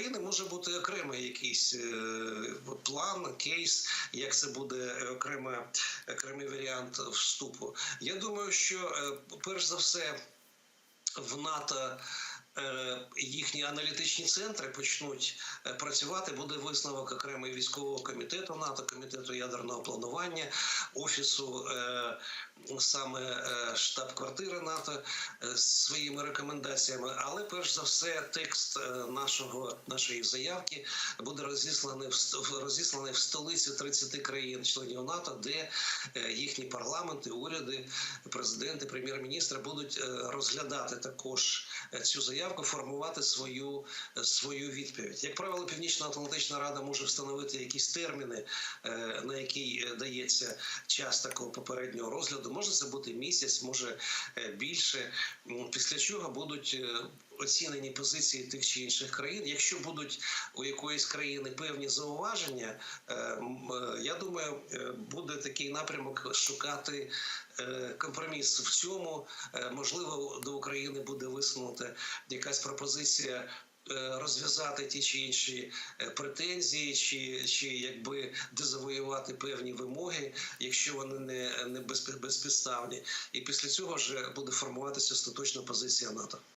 України може бути окремий якийсь е, план, кейс, як це буде окрема окремий варіант вступу. Я думаю, що е, перш за все в НАТО. Е, Їхні аналітичні центри почнуть е, працювати. Буде висновок окремий військового комітету НАТО, комітету ядерного планування, офісу е, саме штаб-квартири НАТО з своїми рекомендаціями. Але перш за все, текст нашого нашої заявки буде розісланий в розісланий в столиці 30 країн-членів НАТО, де їхні парламенти, уряди, президенти, прем'єр-міністри будуть розглядати також цю заявку, формувати свою, е, свою відповідь. Як правило, Північно-Атлантична Рада може встановити якісь терміни, е, на які е, дається час такого попереднього розгляду. Може це бути місяць, може більше. Після чого будуть оцінені позиції тих чи інших країн. Якщо будуть у якоїсь країни певні зауваження, я думаю, буде такий напрямок шукати компроміс в цьому. Е, Можливо, до України буде висунута якась пропозиція. е, Розв'язати ті чи інші е, претензії, чи, чи якби дезавоювати певні вимоги, якщо вони не, не безпідставні, і після цього вже буде формуватися остаточна позиція НАТО.